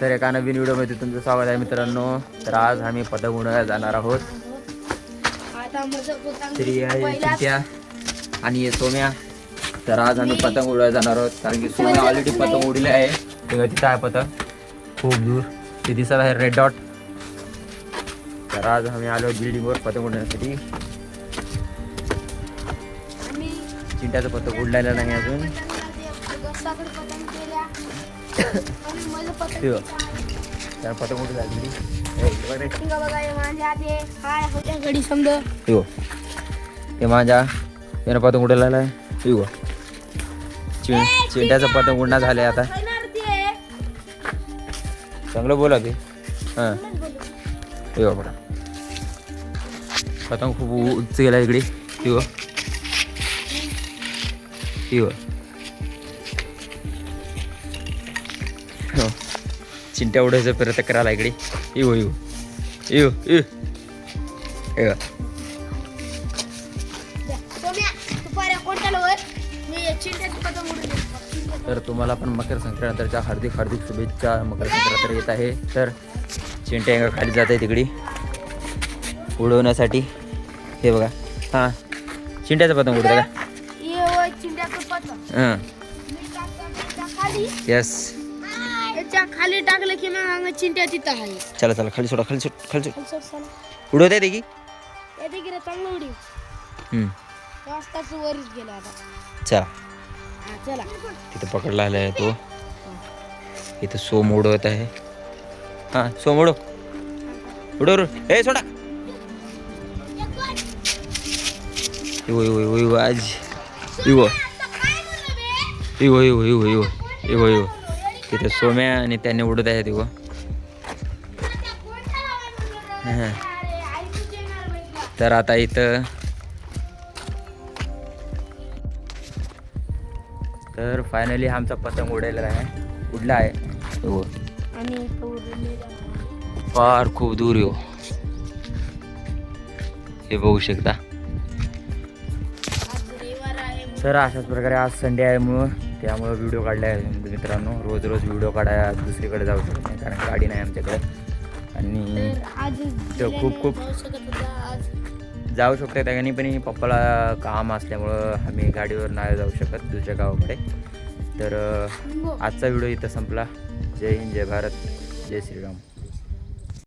तर एका नवीन व्हिडिओमध्ये तुमचं स्वागत आहे मित्रांनो. तर आज आम्ही पतंग उडवायला जाणार आहोत. आणि सोम्या. तर आज आम्ही पतंग उडवायला जाणार आहोत. कारण की सोम्या ऑलरेडी पतंग उडले आहे. तेव्हा तिथं आहे पतंग. खूप दूर. ते दिसत आहे रेड डॉट तर आज आम्ही आलो बिल्डिंगवर पतंग उडण्यासाठी. चिंट्याचं पतंग उडलेलं नाही अजून. गस्ताकडे पतंग केल्या. आणि माझं पतंग. तर पतंग उडली लागली? बघ. बघा हे माझ्या हाती आहे. हाय होत्या घडी समजा. हो ते माझ्या त्यानं पतंग उडालेला आहे हो चिं चिंट्याचं पतंग उडणं झालंय आता? चांगलं बोला ते हां. हो बघा पतंग खूप उंच गेला इकडे. हो हो तू पाऱ्या कोणत्याला वर मी चिंट्याचं पतंग उडून देतो. तर तुम्हाला पण मकर संक्रांतीच्या हार्दिक हार्दिक शुभेच्छा. मकर संक्रांत येत आहे. तर चिंट्या खाली जात आहे तिकडे. उडवण्यासाठी. हे बघा. हां. चिंट्याचं पतंग उडतं का? हे येस त्याच्याखाली टाकलं की मग चिंट्या तिथं आहे. चला चला खाली सोडा खाली सोड खाली सोड. उडवत आहे ते की येते की रे चांगलं उडी. हम्म, वरच गेला आता. चला. हा, चला. तिथं पकडला आला आहे तो. इथं सोम उडवत आहे. हां सोम उडव. उडव उडव. ए सोडा. इवो इवो इवो इवो आज. इवो. इवो इवो इवो इवो इवो इवो. तिथे सोम्या आणि त्याने उडत आहेत इवो हां. तर आता इथं तर फायनली आमचा पतंग उडायला आहे. उडला आहे. फार खूप दूर येऊ हे. बघू शकता. आहे तर अशाच प्रकारे आज संडे आहे म्हणून. त्यामुळं व्हिडिओ काढला आहे मित्रांनो. रोज रोज व्हिडिओ काढायला दुसरीकडे जाऊ शकत नाही कारण गाडी नाही आमच्याकडे. आणि तर खूप- खूप- जाऊ शकत शकतो त्या पण पप्पाला काम असल्यामुळं आम्ही गाडीवर नाही जाऊ शकत दुसऱ्या गावाकडे. तर आजचा व्हिडिओ इथं संपला. जय हिंद जय भारत जय श्रीराम.